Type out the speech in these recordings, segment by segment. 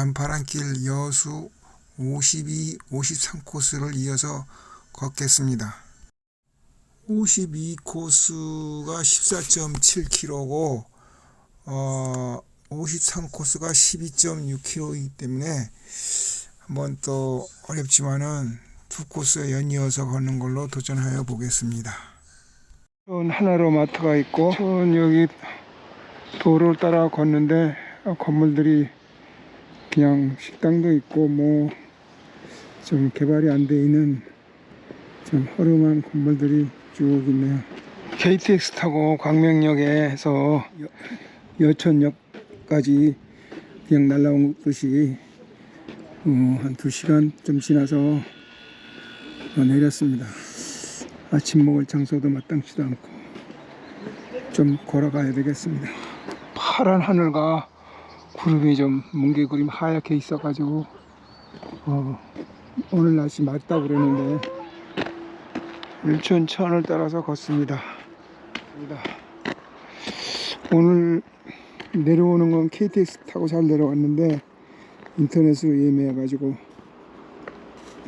남파란길 여수 52, 53코스를 이어서 걷겠습니다. 52코스가 14.7km고 어, 53코스가 12.6km이기 때문에 한번 또 어렵지만은 두 코스 연이어서 걷는 걸로 도전하여 보겠습니다. 전 하나로 마트가 있고 전 여기 도로를 따라 걷는데 어, 건물들이 그냥 식당도 있고 뭐 좀 개발이 안 돼 있는 좀 허름한 건물들이 쭉 있네요. KTX 타고 광명역에서 여, 천역까지 그냥 날라온 것이 어, 한 2시간 좀 지나서 어, 내렸습니다. 아침 먹을 장소도 마땅치도 않고 좀 걸어가야 되겠습니다. 파란 하늘과 구름이 좀 뭉게구름 하얗게 있어가지고 어, 오늘 날씨 맑다고 그러는데 일촌천을 따라서 걷습니다. 오늘 내려오는 건 KTX 타고 잘 내려왔는데 인터넷으로 예매해가지고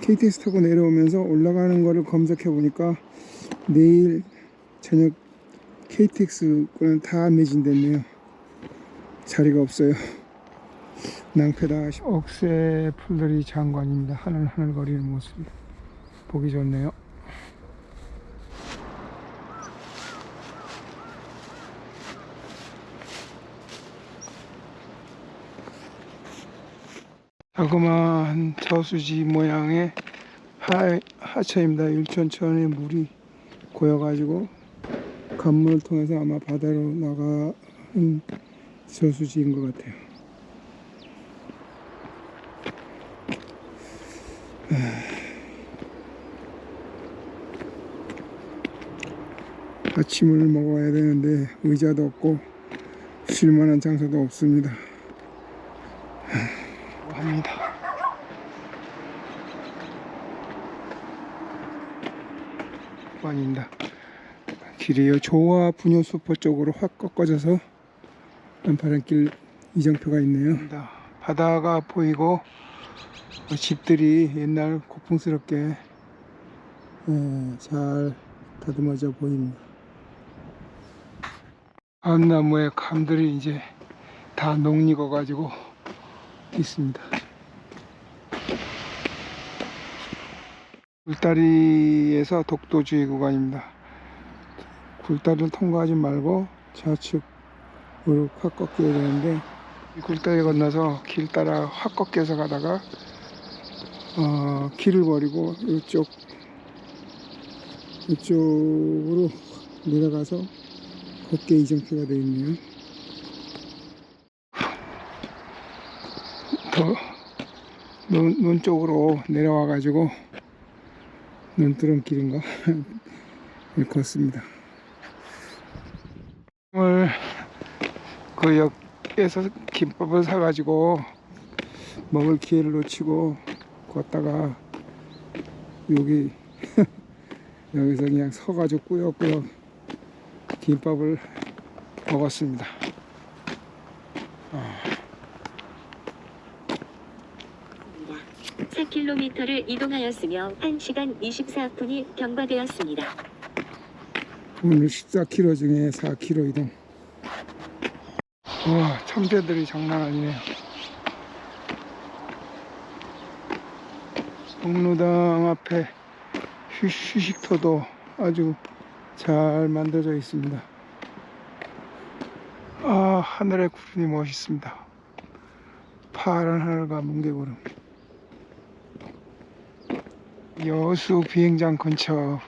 KTX 타고 내려오면서 올라가는 거를 검색해 보니까 내일 저녁 KTX 거는 다 매진됐네요. 자리가 없어요. 낭패다. 싶- 억새 풀들이 장관입니다. 하늘 하늘 거리는 모습 보기 좋네요. 자그마한 저수지 모양의 하, 하천입니다. 일천천에 물이 고여가지고 관문을 통해서 아마 바다로 나가는 저수지인 것 같아요. 아침을 먹어야 되는데 의자도 없고 쉴만한 장소도 없습니다. 합니다. 아닙니다. 길이요 조화 분요 수포 쪽으로 확 꺾어져서 남파란길 이정표가 있네요. 바다가 보이고 어, 집들이 옛날 고풍스럽게 예, 잘 다듬어져 보입니다. 감나무에 감들이 이제 다 녹익어 가지고 있습니다. 굴다리에서 독도주의 구간입니다. 굴다리를 통과하지 말고 좌측으로 확 꺾여야 되는데 이 굴다리 건너서 길 따라 확 꺾여서 가다가 어, 길을 버리고 이쪽 이쪽으로 내려가서 걷게 이정표가 되어 있네요. 더 눈, 눈 쪽으로 내려와 가지고 눈두렁 길인가 걷습니다. 오늘 그 역에서 김밥을 사가지고 먹을 기회를 놓치고 걷다가 여기 여기서 그냥 서가지고 꾸역꾸역 김밥을 먹었습니다. 4km를 이동하였으며 1시간 24분이 경과되었습니다. 오늘 14km 중에 4km 이동. 와, 참새들이 장난 아니네요. 동로당 앞에 휴, 휴식터도 아주 잘 만들어져 있습니다. 아, 하늘의 구름이 멋있습니다. 파란 하늘과 뭉게구름. 여수 비행장 근처입니다.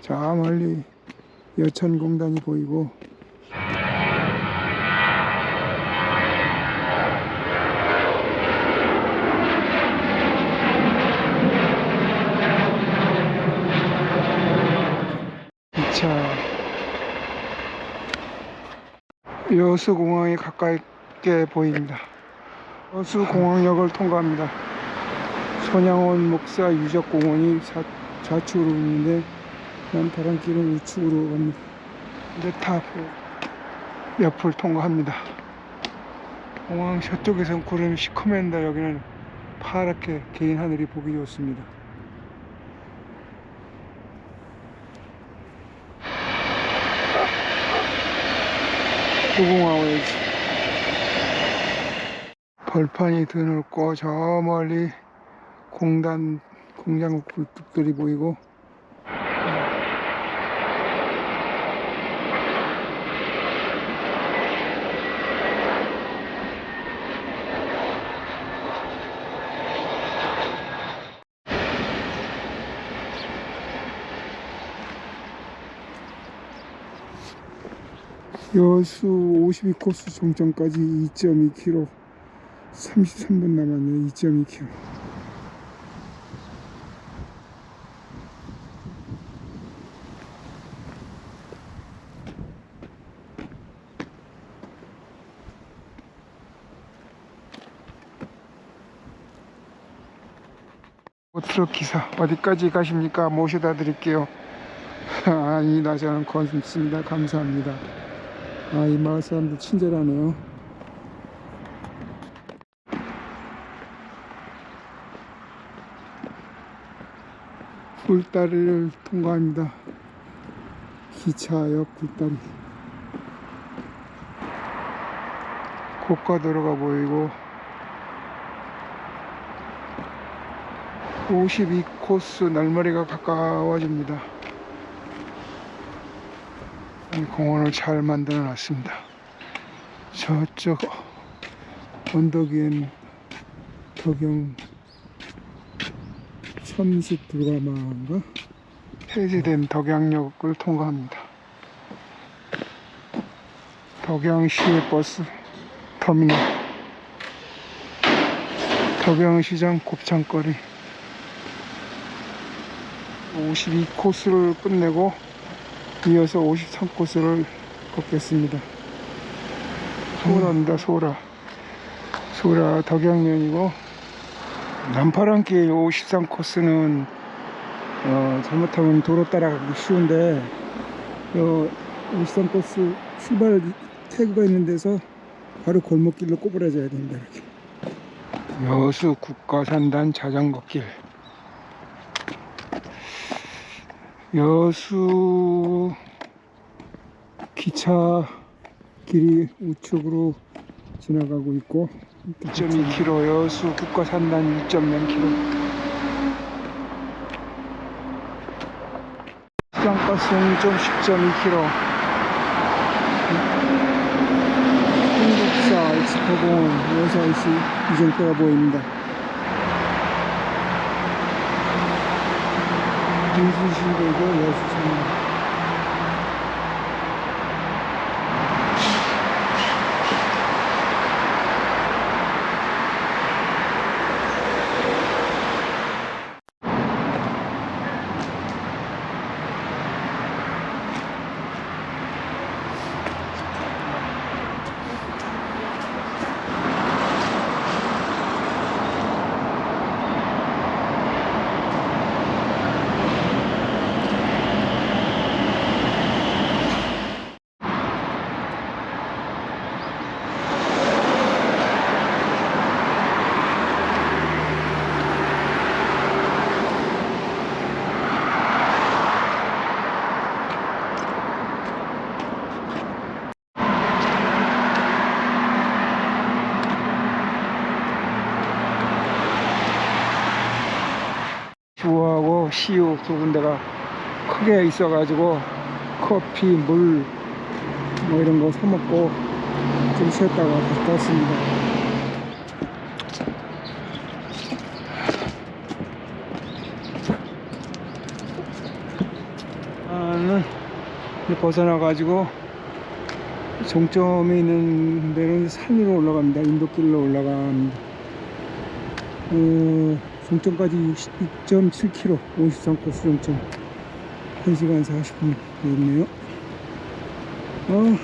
저 멀리 여천공단이 보이고 자 여수공항이 가깝게 보입니다. 여수공항역을 통과합니다. 손양원 목사 유적공원이 좌, 좌측으로 있는데 남파란길은 우측으로 갑니다. 근데 타 옆을 통과합니다. 공항 저쪽에선 구름이 시커맨다 여기는 파랗게 개인 하늘이 보기 좋습니다 무궁화호야지. 벌판이 드넓고 저 멀리 공단 공장 굴뚝들이 보이고 여수 52코스 종점까지 2.2km 33분 남았네요. 2.2km 트럭 기사 어디까지 가십니까? 모셔다 드릴게요. 아니다. 저는 고맙습니다. 감사합니다 아, 이 마을 사람들 친절하네요. 굴다리를 통과합니다. 기차역 굴다리. 고가도로가 보이고 52코스 날머리가 가까워집니다. 이 공원을 잘 만들어 놨습니다. 저쪽 언덕 위엔 덕영 첨식 불가마인가 폐쇄된 덕양역을 통과합니다. 덕양시의 버스 터미널 덕양시장 곱창거리 52코스를 끝내고 이어서 53코스를 걷겠습니다. 소라입니다, 소라. 소라 덕양면이고, 남파랑길 53코스는, 어, 잘못하면 도로 따라가기 쉬운데, 어, 53코스 출발 태그가 있는 데서 바로 골목길로 꼬부라져야 됩니다, 이렇게. 여수 국가산단 자전거길. 여수 기차 길이 우측으로 지나가고 있고 1.2km 여수 국가산단 1.0km 시장가스 운점 10.2km 한국사 엑스포공원 여사이시 이정표가 보입니다 인수시대고 여수산 시유 두 군데가 크게 있어가지고 커피, 물, 뭐 이런 거 사먹고 좀 쉬었다가 갔다 왔습니다. 나는 벗어나가지고 종점에 있는 데는 산 위로 올라갑니다. 인도길로 올라갑니다. 어, 종점까지 6.7km 53코스 종점. 1시간 40분 걸렸네요. 어,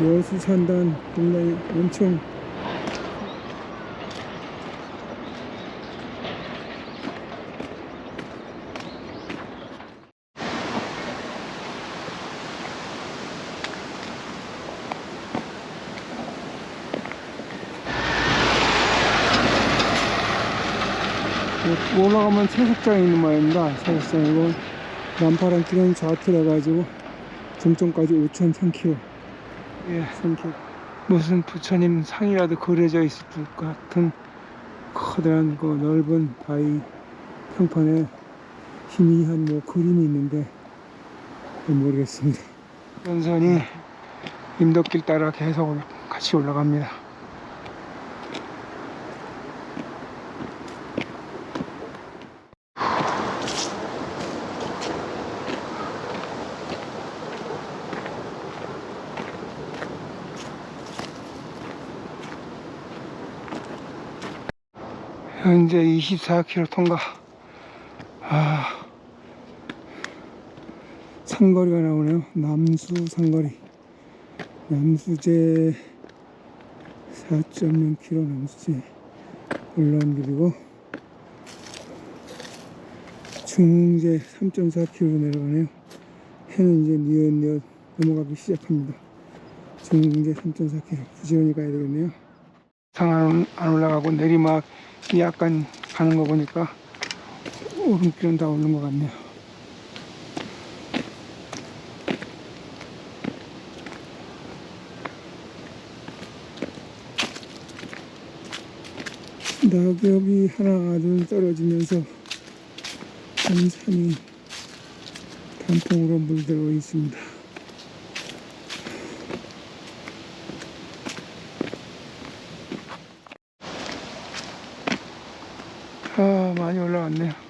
여수 산단 동네 엄청 뭐 올라가면 채석장이 있는 모양입니다. 채석장이고 남파란 길은 좌트라 가지고 종점까지 5,003km. 예, 3km. 무슨 부처님 상이라도 그려져 있을 것 같은 커다란 그 넓은 바위 평판에 희미한 뭐 그림이 있는데 모르겠습니다. 연선이 임덕길 따라 계속 올- 같이 올라갑니다. 현재 24km 통과. 아, 상거리가 나오네요. 남수 상거리. 남수제 4.0km 남수제 올라온 길이고 중제 3.4km 내려가네요. 해는 이제 니엇니엇 넘어가기 시작합니다. 중제 3.4km 부지런히 가야 되겠네요. 상안 안 올라가고 내리막이 약간 가는 거 보니까 오른길은 다 오는 것 같네요. 낙엽이 하나 둘 떨어지면서 산산이 단풍으로 물들어 있습니다. 아, 많이 올라왔네요.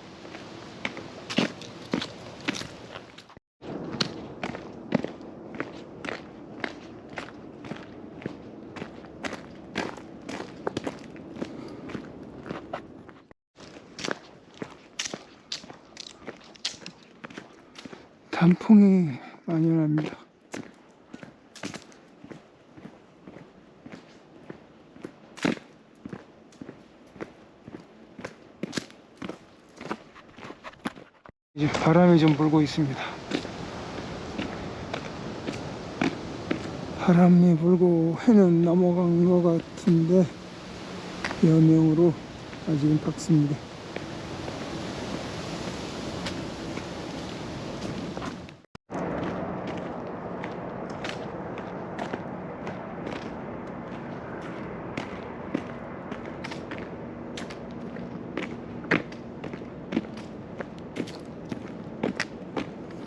단풍이 많이 납니다. 이제 바람이 좀 불고 있습니다. 바람이 불고 해는 넘어간 것 같은데 여명으로 아직은 밝습니다.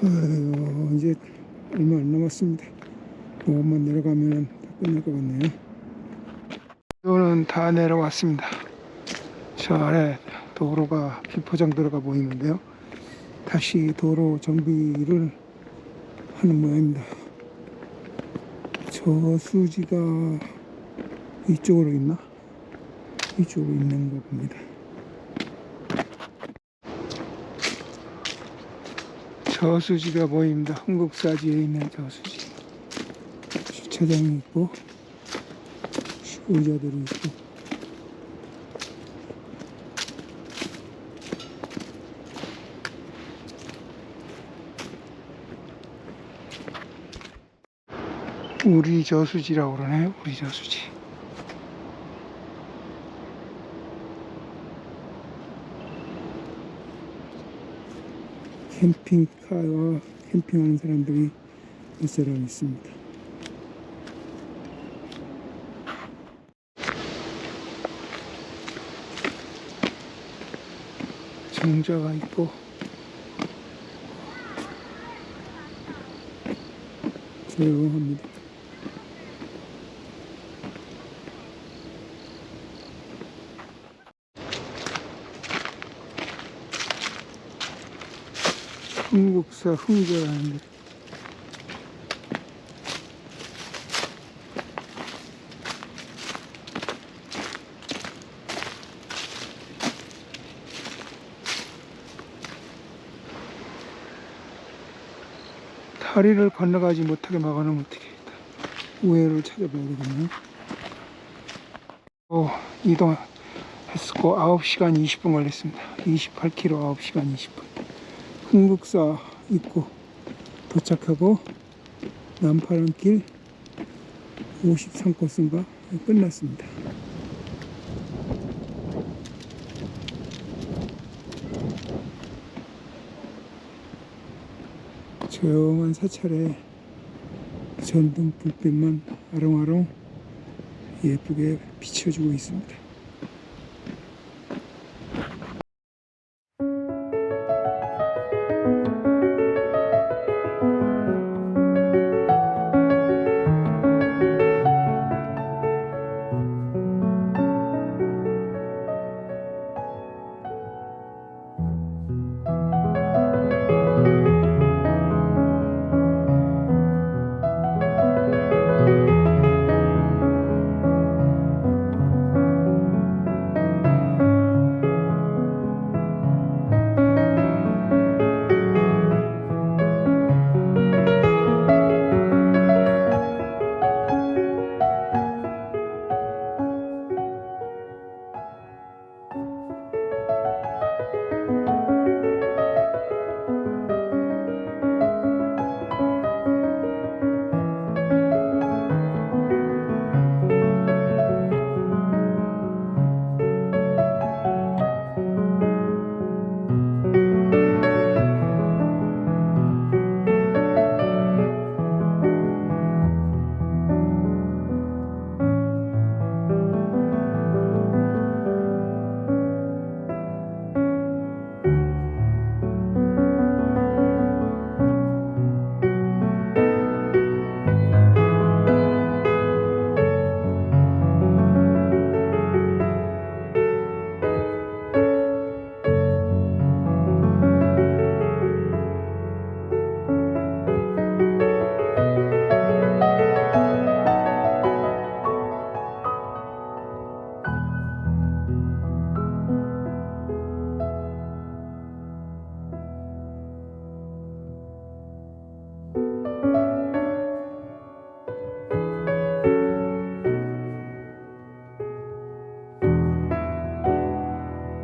아이고, 이제 얼마 안 남았습니다. 이것만 내려가면 다 끝날 것 같네요. 이거는 다 내려왔습니다. 저 아래 도로가 비포장 들어가 보이는데요. 다시 도로 정비를 하는 모양입니다. 저 수지가 이쪽으로 있나? 이쪽으로 있는 거 봅니다. 저수지가 보입니다. 흥국사지에 있는 저수지. 주차장이 있고, 의자들이 있고. 우리 저수지라고 그러네요. 우리 저수지. 캠핑카와 캠핑하는 사람들이 몇 사람 있습니다. 정자가 있고 조용합니다. 흥국사 흥제라는데 다리를 건너가지 못하게 막아놓으면 어떻게 우회를 찾아봐야 되겠네요. 오, 이동했고 9시간 20분 걸렸습니다. 28km 9시간 20분. 흥국사 입구 도착하고 남파란길 53코스인가 끝났습니다. 조용한 사찰에 전등 불빛만 아롱아롱 예쁘게 비춰주고 있습니다.